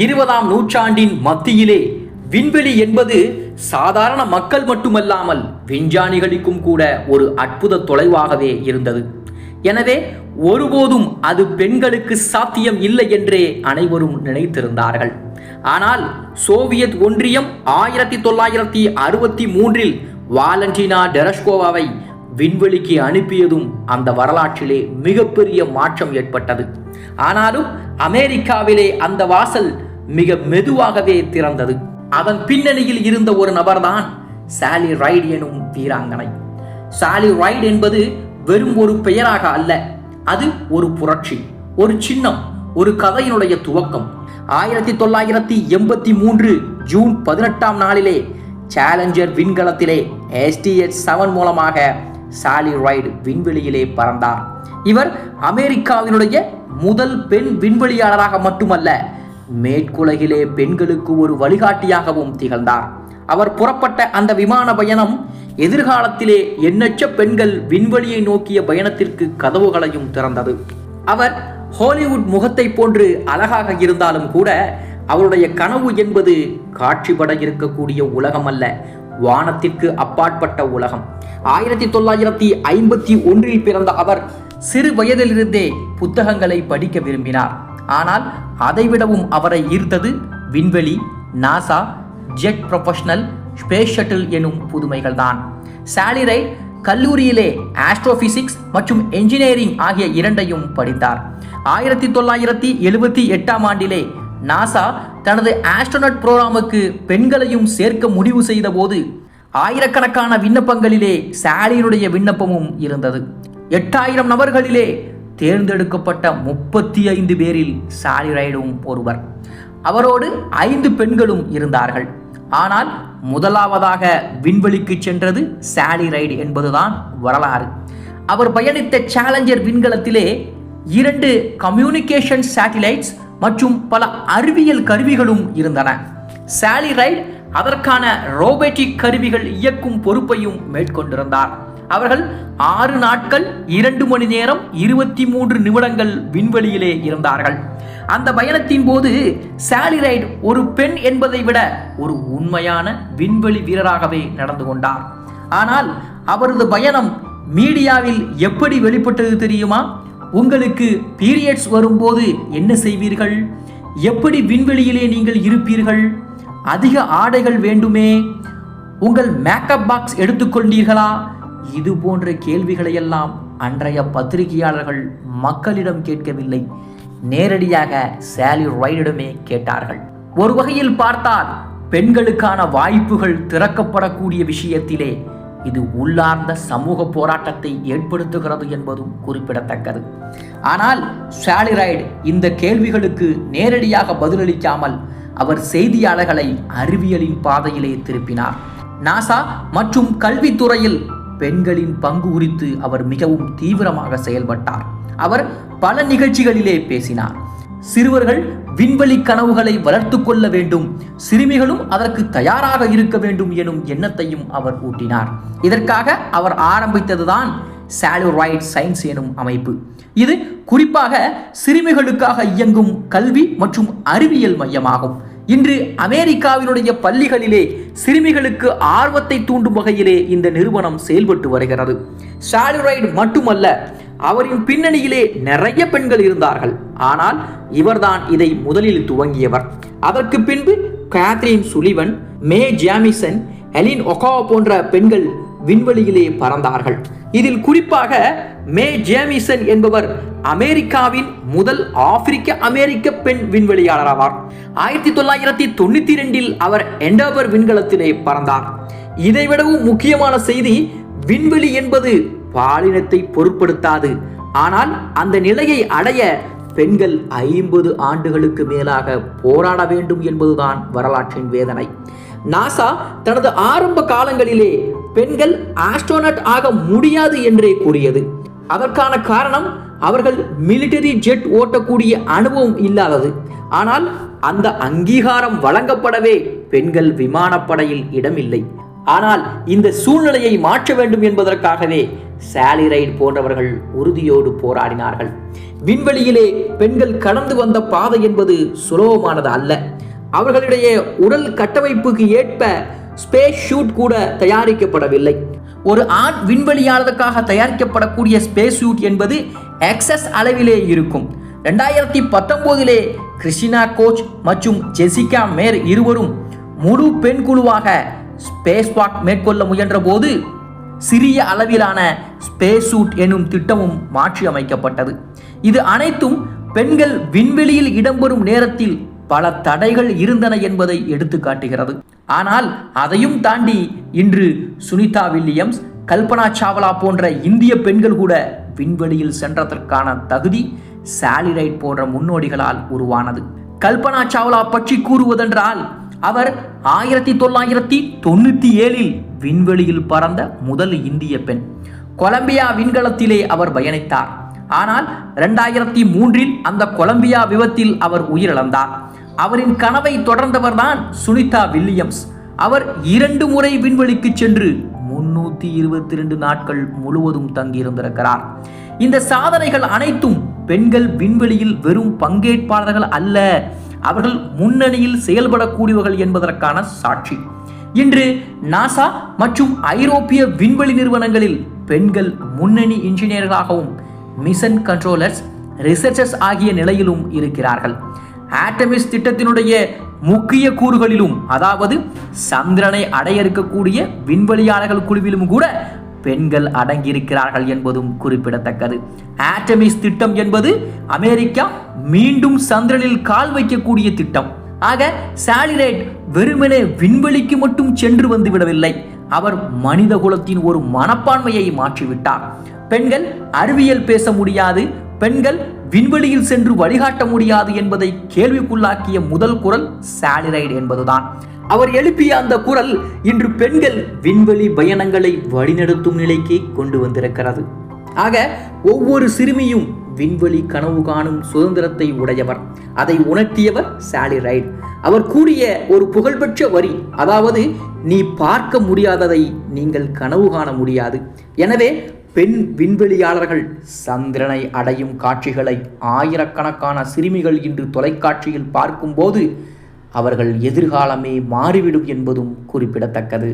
இருபதாம் நூற்றாண்டின் மத்தியிலே விண்வெளி என்பது சாதாரண மக்கள் மட்டுமல்லாமல் விஞ்ஞானிகளுக்கும் கூட ஒரு அற்புத தொலைவாகவே இருந்தது. எனவே ஒருபோதும் அது பெண்களுக்கு சாத்தியம் இல்லை என்றே அனைவரும் நினைத்திருந்தார்கள். ஆனால் சோவியத் ஒன்றியம் ஆயிரத்தி தொள்ளாயிரத்தி அறுபத்தி மூன்றில் வாலண்டினா டெரஸ்கோவாவை விண்வெளிக்கு அனுப்பியதும் அந்த வரலாற்றிலே மிகப்பெரிய மாற்றம் ஏற்பட்டது. ஆனாலும் அமெரிக்காவிலே அந்த வாசல் மிக மெதுவாகவே திறந்தது. அதன் பின்னணியில் இருந்த ஒரு நபர்தான் சாலி ரைட் எனும் வீராங்கனை. சாலி ரைட் என்பது வெறும் ஒரு பெயராக அல்ல அது ஒரு புரட்சி ஒரு சின்னம் ஒரு கதையினுடைய துவக்கம். ஆயிரத்தி தொள்ளாயிரத்தி எண்பத்தி மூன்று ஜூன் பதினெட்டாம் நாளிலே சேலஞ்சர் விண்கலத்திலே எஸ்டிஎச் செவன் மூலமாக சாலி ரைடு விண்வெளியிலே பறந்தார். இவர் அமெரிக்காவினுடைய முதல் பெண் விண்வெளியாளராக மட்டுமல்ல மேற்குலகிலே பெண்களுக்கு ஒரு வழிகாட்டியாகவும் திகழ்ந்தார். அவர் புறப்பட்ட அந்த விமான பயணம் எதிர்காலத்திலே எண்ணற்ற பெண்கள் விண்வெளியை நோக்கிய பயணத்திற்கு கதவுகளையும் திறந்தது. அவர் ஹாலிவுட் முகத்தை போன்று அழகாக இருந்தாலும் கூட அவருடைய கனவு என்பது காட்சிபட இருக்கக்கூடிய உலகம் அல்ல வானத்திற்கு அப்பாற்பட்ட உலகம். ஆயிரத்தி தொள்ளாயிரத்தி ஐம்பத்தி ஒன்றில் பிறந்த அவர் சிறு வயதிலிருந்தே புத்தகங்களை படிக்க விரும்பினார். ஆனால் அதைவிடவும் அவரை ஈர்த்தது விண்வெளி NASA jet professional space shuttle எனும் புதுமைகள் தான் சாலிரை கல்லூரியிலே ஆஸ்ட்ரோபிசிக்ஸ் மற்றும் என்ஜினியரிங் ஆகிய இரண்டையும் படித்தார். ஆயிரத்தி தொள்ளாயிரத்தி எழுபத்தி எட்டாம் ஆண்டிலே நாசா தனது ஆஸ்ட்ரோனட் புரோகிராமுக்கு பெண்களையும் சேர்க்க முடிவு செய்த போது ஆயிரக்கணக்கான விண்ணப்பங்களிலே சாலியினுடைய விண்ணப்பமும் இருந்தது. எட்டாயிரம் நபர்களிலே தேர்ந்தெடுக்கப்பட்ட முப்பத்தி ஐந்து பேரில் சாலி ரைடும் ஒருவர். அவரோடு ஐந்து பெண்களும் இருந்தார்கள். ஆனால் முதலாவதாக விண்வெளிக்கு சென்றது சாலி ரைடு என்பதுதான் வரலாறு. அவர் பயணித்த சேலஞ்சர் விண்கலத்திலே இரண்டு கம்யூனிகேஷன் சேட்டிலைட்ஸ் மற்றும் பல அறிவியல் கருவிகளும் இருந்தன. சாலி ரைட் அதற்கான ரோபோட்டிக் கருவிகள் இயக்கும் பொறுப்பையும் மேற்கொண்டிருந்தார். அவர்கள் ஆறு நாட்கள் இரண்டு மணி நேரம் இருபத்தி மூன்று நிமிடங்கள் விண்வெளியிலே இருந்தார்கள். அந்த பயணத்தின் போது சாலி ரைட் ஒரு பெண் என்பதை விட ஒரு உண்மையான விண்வெளி வீரராகவே நடந்து கொண்டார். ஆனால் அவரது பயணம் மீடியாவில் எப்படி வெளிப்பட்டது தெரியுமா? உங்களுக்கு பீரியட்ஸ் வரும்போது என்ன செய்வீர்கள்? எப்படி விண்வெளியிலே நீங்கள் இருப்பீர்கள்? அதிக ஆடைகள் வேண்டுமே? உங்கள் மேக்கப் பாக்ஸ் எடுத்துக்கொண்டீர்களா? இது போன்ற கேள்விகளையெல்லாம் அன்றைய பத்திரிகையாளர்கள் மக்களிடம் கேட்கவில்லை. நேரடியாக சாலி ரைடிடமே கேட்டார்கள். ஒரு வகையில் பார்த்தால் பெண்களுக்கான வாய்ப்புகள் திறக்கப்படக்கூடிய விஷயத்திலே இது உள்ளார்ந்த சமூக போராட்டத்தை ஏற்படுத்துகிறது என்பதும் குறிப்பிடத்தக்கது. ஆனால் சாலிடைட் இந்த கேள்விகளுக்கு நேரடியாக பதிலளிக்காமல் அவர் செய்தியாளர்களை அறிவியலின் பாதையிலே திருப்பினார். நாசா மற்றும் கல்வித்துறையில் பெண்களின் பங்கு குறித்து அவர் மிகவும் தீவிரமாக செயல்பட்டார். அவர் பல நிகழ்ச்சிகளிலே பேசினார். சிறுவர்கள் விண்வெளி கனவுகளை வளர்த்து கொள்ள வேண்டும். சிறுமிகளும் அதற்கு தயாராக இருக்க வேண்டும் எனும் எண்ணத்தையும் அவர் ஊட்டினார். இதற்காக அவர் ஆரம்பித்ததுதான் சாலுரைட் சயின்ஸ் எனும் அமைப்பு. இது குறிப்பாக சிறுமிகளுக்காக இயங்கும் கல்வி மற்றும் அறிவியல் மையமாகும். இன்று அமெரிக்காவினுடைய பள்ளிகளிலே சிறுமிகளுக்கு ஆர்வத்தை தூண்டும் வகையிலே இந்த நிறுவனம் செயல்பட்டு வருகிறது. சாலுரைட் மட்டுமல்ல அவரின் பின்னணியிலே நிறைய பெண்கள் இருந்தார்கள். ஆனால் இவர்தான் இதை முதலில் துவங்கியவர். அதற்கு பின்பு Kathryn Sullivan Mae Jemison Ellen Ochoa போன்ற பெண்கள் விண்வெளியிலே பறந்தார்கள். இதில் குறிப்பாக மே ஜேமிசன் என்பவர் அமெரிக்காவின் முதல் ஆப்பிரிக்க அமெரிக்க பெண் விண்வெளியாளர் ஆவார் ஆயிரத்தி தொள்ளாயிரத்தி தொண்ணூத்தி ரெண்டில் அவர் எண்டவர் விண்கலத்திலே பறந்தார். இதைவிடவும் முக்கியமான செய்தி விண்வெளி என்பது பாலினத்தை பொருட்படுத்தாது. ஆனால் அந்த நிலையை அடைய பெண்கள் ஐம்பது ஆண்டுகளுக்கு மேலாக போராட வேண்டும் என்பதுதான் வரலாற்றின் வேதனை. நாசா தனது ஆரம்ப காலங்களிலே பெண்கள் ஆஸ்ட்ரோனட் ஆக முடியாது என்றே கூறியது. அதற்கான காரணம் அவர்கள் மிலிட்டரி ஜெட் ஓட்டக்கூடிய அனுபவம் இல்லாதது. ஆனால் அந்த அங்கீகாரம் வழங்கப்படவே பெண்கள் விமானப்படையில் இடமில்லை. ஆனால் இந்த சூழ்நிலையை மாற்ற வேண்டும் என்பதற்காகவே சாலி ரைட் போன்றவர்கள் உறுதியோடு போராடினார்கள். விண்வெளியிலே பெண்கள் கடந்து வந்த பாதை என்பது சுலபமானது அல்ல. அவர்களுடைய உடல் கட்டமைப்புக்கு ஏற்ப ஸ்பேஸ் ஷூட் கூட தயாரிக்கப்படவில்லை. ஒரு ஆண் விண்வெளியாளருக்காக தயாரிக்கப்படக்கூடிய ஸ்பேஸ் ஷூட் என்பது எக்ஸஸ் அளவிலே இருக்கும். ரெண்டாயிரத்தி பத்தொன்போதிலே கிறிஸ்டினா கோச் மற்றும் ஜெசிகா மேர் இருவரும் முழு பெண் குழுவாக ஸ்பேஸ் வாக் மேற்கொள்ள முயன்ற போது சிறிய அளவிலான ஸ்பேஸ் சூட் எனும் திட்டமும் மாற்றி அமைக்கப்பட்டது. இது அனைத்தும் பெண்கள் விண்வெளியில் இடம்பெறும் நேரத்தில் பல தடைகள் இருந்தன என்பதை எடுத்து காட்டுகிறது. ஆனால் அதையும் தாண்டி இன்று சுனிதா வில்லியம்ஸ் கல்பனா சாவ்லா போன்ற இந்திய பெண்கள் கூட விண்வெளியில் சென்றதற்கான தகுதி சாலிரைட் போன்ற முன்னோடிகளால் உருவானது. கல்பனா சாவ்லா பற்றி கூறுவதென்றால் அவர் ஆயிரத்தி தொள்ளாயிரத்தி தொண்ணூத்தி ஏழில் விண்வெளியில் பறந்த முதல் இந்திய பெண். கொலம்பியா விண்கலத்திலே அவர் பயணித்தார். ஆனால் இரண்டாயிரத்தி மூன்றில் அந்த கொலம்பியா விபத்தில் அவர் உயிரிழந்தார். அவரின் கனவை தொடர்ந்தவர்தான் சுனிதா வில்லியம்ஸ். அவர் இரண்டு முறை விண்வெளிக்கு சென்று முன்னூத்தி இருபத்தி ரெண்டு நாட்கள் முழுவதும் தங்கியிருந்திருக்கிறார். இந்த சாதனைகள் அனைத்தும் பெண்கள் விண்வெளியில் வெறும் பங்கேற்பாளர்கள் அல்ல அவர்கள் முன்னணியில் செயல்படக்கூடியவர்கள் என்பதற்கான சாட்சி. இன்று நாசா மற்றும் ஐரோப்பிய விண்வெளி நிறுவனங்களில் பெண்கள் முன்னணி இன்ஜினியர்களாகவும் மிஷன் கண்ட்ரோலர்ஸ் ரிசர்ச்சர்ஸ் ஆகிய நிலையிலும் இருக்கிறார்கள். ஆட்டமிஸ் திட்டத்தினுடைய முக்கிய கூறுகளிலும் அதாவது சந்திரனை அடைய இருக்கக்கூடிய விண்வெளியாளர்கள் குழுவிலும் கூட பெண்கள் அடங்கியிருக்கிறார்கள் என்பதும் குறிப்பிடத்தக்கது. ஆட்டமிஸ் திட்டம் என்பது அமெரிக்கா மீண்டும் சந்திரனில் கால் வைக்கக்கூடிய திட்டம். ஆக சாலிரேட் வெறுமனே விண்வெளிக்கு மட்டும் சென்று வந்து விடவில்லை. அவர் மனித குலத்தின் ஒரு மனப்பான்மையை மாற்றிவிட்டார். பெண்கள் அறிவியல் பேச முடியாது பெண்கள் விண்வெளியில் சென்று வழிகாட்ட முடியாது என்பதை கேள்விக்குள்ளாக்கிய முதல் குரல் சாலிரைட் என்பதுதான். அவர் எழுப்பிய அந்த குரல் இன்று பெண்கள் விண்வெளி பயணங்களை வழிநடத்தும் நிலைக்கு கொண்டு வந்திருக்கிறது. ஆக ஒவ்வொரு சிறுமியும் விண்வெளி கனவு காணும் சுதந்திரத்தை உடையவர். அதை உணர்த்தியவர் சாலி ரைட். அவர் கூறிய ஒரு புகழ்பெற்ற வரி அதாவது நீ பார்க்க முடியாததை நீங்கள் கனவு காண முடியாது. எனவே பெண் விண்வெளியாளர்கள் சந்திரனை அடையும் காட்சிகளை ஆயிரக்கணக்கான சிறுமிகள் இன்று தொலைக்காட்சியில் பார்க்கும்போது அவர்கள் எதிர்காலமே மாறிவிடும் என்பதும் குறிப்பிடத்தக்கது.